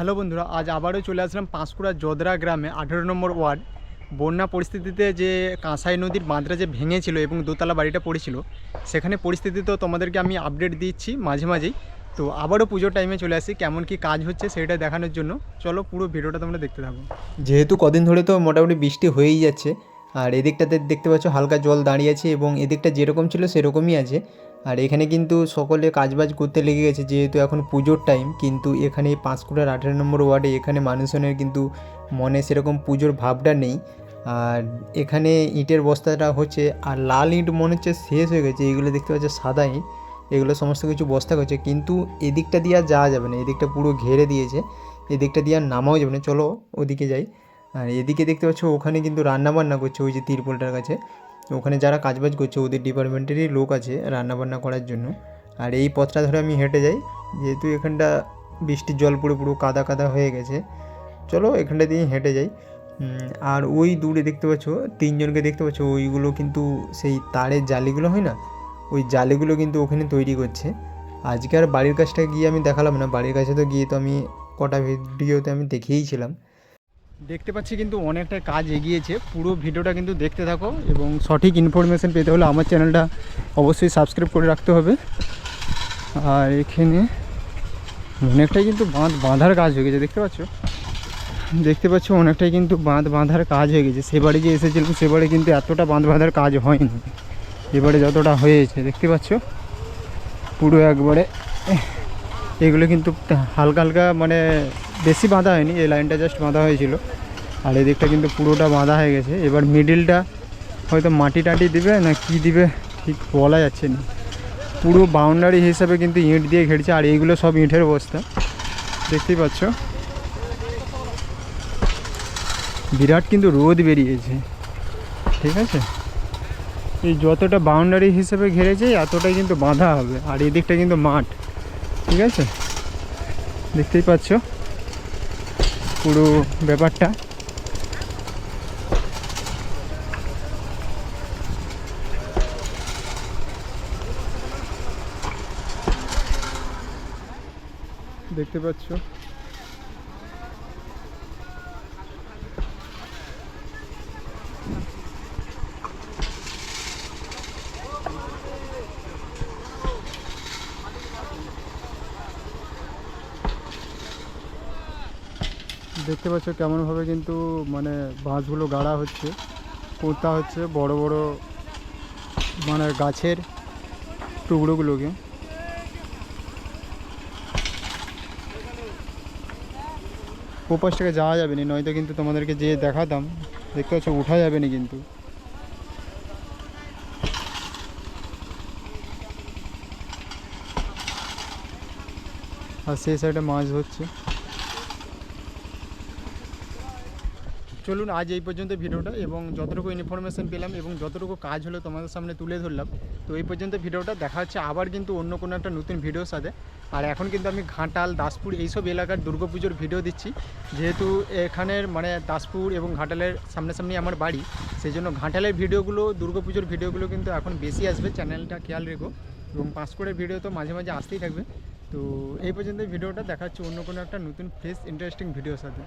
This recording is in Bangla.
হ্যালো বন্ধুরা, আজ আবারও চলে আসলাম পাঁশকুড়া জদরা গ্রামে, আঠেরো নম্বর ওয়ার্ড। বন্যা পরিস্থিতিতে যে কাঁসাই নদীর বাঁধটা যে ভেঙেছিল এবং দোতলা বাড়িটা পড়েছিল, সেখানে পরিস্থিতি তো তোমাদেরকে আমি আপডেট দিচ্ছি মাঝে মাঝেই। তো আবারও পুজোর টাইমে চলে আসি, কেমন কি কাজ হচ্ছে সেটা দেখানোর জন্য। চলো পুরো ভিডিওটা তোমরা দেখতে থাকো। যেহেতু কদিন ধরে তো মোটামুটি বৃষ্টি হয়েই যাচ্ছে, আর এদিকটাতে দেখতে পাচ্ছ হালকা জল দাঁড়িয়ে আছে এবং এদিকটা যেরকম ছিল সেরকমই আছে। আর এখানে কিন্তু সকলে কাজবাজ করতে লেগে গেছে, যেহেতু এখন পুজোর টাইম কিন্তু এখানে পাঁশকুড়ার আঠেরো নম্বর ওয়ার্ডে এখানে মানুষজনের কিন্তু মনে সেরকম পুজোর ভাবটা নেই। আর এখানে ইটের বস্তাটা হচ্ছে, আর লাল ইট মনে হচ্ছে শেষ হয়ে গেছে, এগুলো দেখতে পাচ্ছ সাদা ইট, এগুলো সমস্ত কিছু বস্তা করছে, কিন্তু এদিকটা দিয়ে আর যাওয়া যাবে না, এদিকটা পুরো ঘেরে দিয়েছে, এদিকটা দিয়ে আর নামাও যাবে না, চলো ওদিকে যাই। আর এদিকে দেখতে পাচ্ছ ওখানে কিন্তু রান্না বান্না করছে ওই যে তিরপলটার কাছে ওখানে যারা কাজবাজ করছে, ওদের ডিপার্টমেন্টেরই লোক আছে রান্না বান্না করার জন্য। আর এই পথটা ধরে আমি হেঁটে যাই, যেহেতু এখানটা বৃষ্টির জল পুরো পুরো কাদা কাদা হয়ে গেছে। চলো এখানটা দিয়ে হেঁটে যাই। আর ওই দূরে দেখতে পাচ্ছ, তিনজনকে দেখতে পাচ্ছ, ওইগুলো কিন্তু সেই তারের জালিগুলো হয় না? ওই জালিগুলো কিন্তু ওখানে তৈরি করছে। আজকে আর বাড়ির কাছটা গিয়ে আমি দেখালাম না, বাড়ির কাছে তো গিয়ে তো আমি কটা ভিডিওতে আমি দেখিয়েছিলাম দেখতে পাচ্ছি কিন্তু অনেকটা কাজ এগিয়েছে। পুরো ভিডিওটা কিন্তু দেখতে থাকো এবং সঠিক ইনফরমেশান পেতে হলে আমার চ্যানেলটা অবশ্যই সাবস্ক্রাইব করে রাখতে হবে। আর এখানে অনেকটাই কিন্তু বাঁধ, বাঁধার কাজ হয়ে গেছে, দেখতে পাচ্ছ? দেখতে পাচ্ছ অনেকটাই কিন্তু বাঁধ, বাঁধার কাজ হয়ে গেছে। সেবারে যে এসেছিলাম সেবারে কিন্তু এতটা বাঁধ, বাঁধার কাজ হয়নি। এবারে যতটা হয়েছে, দেখতে পাচ্ছ? পুরো একবারে, এগুলো কিন্তু হালকা হালকা মানে বেশি বাঁধা হয়নি, এই লাইনটা জাস্ট বাঁধা হয়েছিল। আর এদিকটা কিন্তু পুরোটা বাঁধা হয়ে গেছে। এবার মিডিলটা হয়তো মাটি টাটি দিবে না কি দিবে ঠিক বলা যাচ্ছে না। পুরো বাউন্ডারি হিসাবে কিন্তু ইঁট দিয়ে ঘেরছে, আর এইগুলো সব ইঁটের বস্তা। দেখতেই পাচ্ছ? বিরাট কিন্তু রোদ বেরিয়েছে। ঠিক আছে? এই যতটা বাউন্ডারি হিসেবে ঘেরেছে, এতটাই কিন্তু বাঁধা হবে। আর এদিকটা কিন্তু মাঠ। ঠিক আছে? দেখতেই পাচ্ছ? পুরো ব্যাপারটা। দেখতে পাচ্ছ? দেখতে পাচ্ছ কেমনভাবে কিন্তু মানে বাঁশগুলো গাড়া হচ্ছে। পোঁতা হচ্ছে বড় বড় মানে গাছের টুকরোগুলোকে। ওপাশ থেকে যাওয়া যাবে না, নয়তো কিন্তু তোমাদেরকে যে দেখাতাম। দেখতে পাচ্ছ উঠা যাবে না কিন্তু। আর সেই সাইডে মাছ ধরছে। চলুন আজ এই পর্যন্ত ভিডিওটা এবং যতটুকু ইনফরমেশন পেলাম এবং যতটুকু কাজ হলো তোমাদের সামনে তুলে ধরলাম, তো এই পর্যন্ত ভিডিওটা দেখা হচ্ছে আবার কিন্তু অন্য কোনো একটা নতুন ভিডিওর সাথে। আর এখন কিন্তু আমি ঘাটাল, দাসপুর এইসব এলাকার দুর্গাপুজোর ভিডিও দিচ্ছি। যেহেতু এখানের মানে দাসপুর এবং ঘাটালের সামনাসামনি আমার বাড়ি সেই জন্য ঘাটালের ভিডিওগুলো, দুর্গাপুজোর ভিডিওগুলো কিন্তু এখন বেশি আসবে। চ্যানেলটা খেয়াল রেখো। এবং পাঁশকুড়ের ভিডিও তো মাঝে মাঝে আসতেই থাকবে। তো এই পর্যন্ত ভিডিওটা দেখা হচ্ছে অন্য কোনো একটা নতুন ফ্রেশ ইন্টারেস্টিং ভিডিওর সাথে।